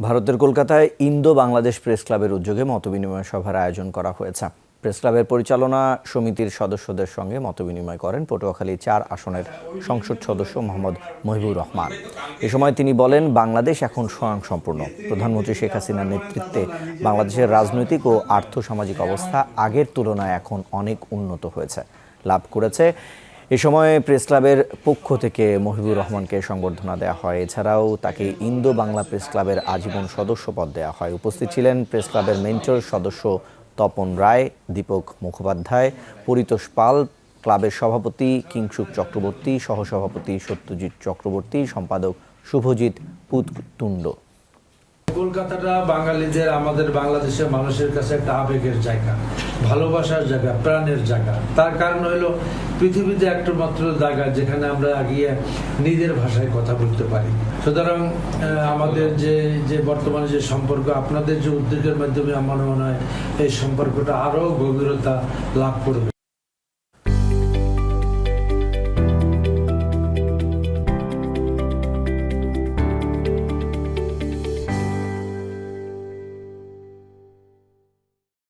ভারতের কলকাতায় Indo Bangladesh press ক্লাবের উদ্যোগে মতবিনিময় সভার আয়োজন করা হয়েছে। প্রেস ক্লাবের পরিচালনা সমিতির সদস্যদের সঙ্গে মতবিনিময় করেন পটুয়াখালী চার আসনের সংসদ সদস্য মোহাম্মদ মহিবুর রহমান। এ সময় তিনি বলেন, বাংলাদেশ এখন স্বয়ংসম্পূর্ণ। প্রধানমন্ত্রী শেখ হাসিনার নেতৃত্বে বাংলাদেশের রাজনৈতিক ও আর্থসামাজিক অবস্থা আগের তুলনায় এখন অনেক উন্নত হয়েছে। লাভ করেছে এ সময় প্রেস ক্লাবের পক্ষ থেকে মহিবুর রহমানকে সংবর্ধনা দেওয়া হয়। এছাড়াও তাকে ইন্দো বাংলা প্রেস ক্লাবের আজীবন সদস্য পদ দেওয়া হয়। উপস্থিত ছিলেন প্রেস ক্লাবের মেন্টর সদস্য তপন রায়, দীপক মুখোপাধ্যায়, পরিতোষ পাল, ক্লাবের সভাপতি কিংসুক চক্রবর্তী, সহসভাপতি সত্যজিৎ চক্রবর্তী, সম্পাদক শুভজিৎ পুততুণ্ড। কলকাতাটা বাঙালিদের, আমাদের বাংলাদেশের মানুষের কাছে একটা আবেগের জায়গা, ভালোবাসার জায়গা, প্রাণের জায়গা। তার কারণ হলো, পৃথিবীতে একটা মাত্র জায়গা যেখানে আমরা গিয়ে নিজের ভাষায় কথা বলতে পারি। সুতরাং আমাদের যে যে বর্তমানে যে সম্পর্ক, আপনাদের যে উদ্যোগের মাধ্যমে আমার মনে হয় এই সম্পর্কটা আরও গভীরতা লাভ করবে।